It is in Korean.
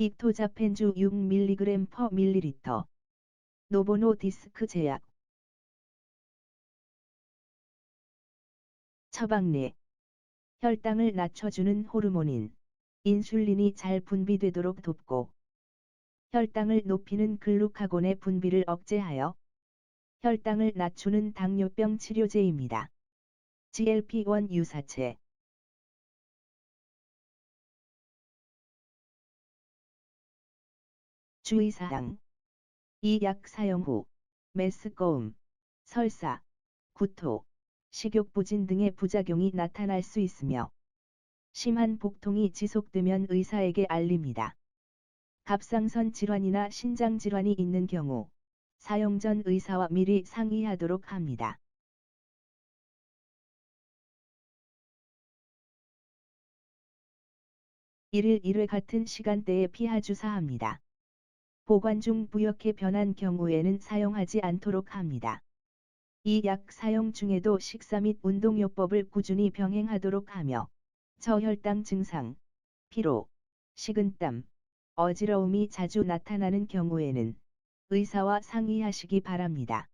빅토자펜주 6mg per ml. 노보노 디스크 제약. 처방내. 혈당을 낮춰주는 호르몬인 인슐린이 잘 분비되도록 돕고 혈당을 높이는 글루카곤의 분비를 억제하여 혈당을 낮추는 당뇨병 치료제입니다. GLP-1 유사체 주의사항 이 약 사용 후 메스꺼움, 설사, 구토, 식욕부진 등의 부작용이 나타날 수 있으며 심한 복통이 지속되면 의사에게 알립니다. 갑상선 질환이나 신장 질환이 있는 경우 사용 전 의사와 미리 상의하도록 합니다. 일일 1회 같은 시간대에 피하 주사합니다. 보관 중 부역해 변한 경우에는 사용하지 않도록 합니다. 이 약 사용 중에도 식사 및 운동요법을 꾸준히 병행하도록 하며 저혈당 증상, 피로, 식은땀, 어지러움이 자주 나타나는 경우에는 의사와 상의하시기 바랍니다.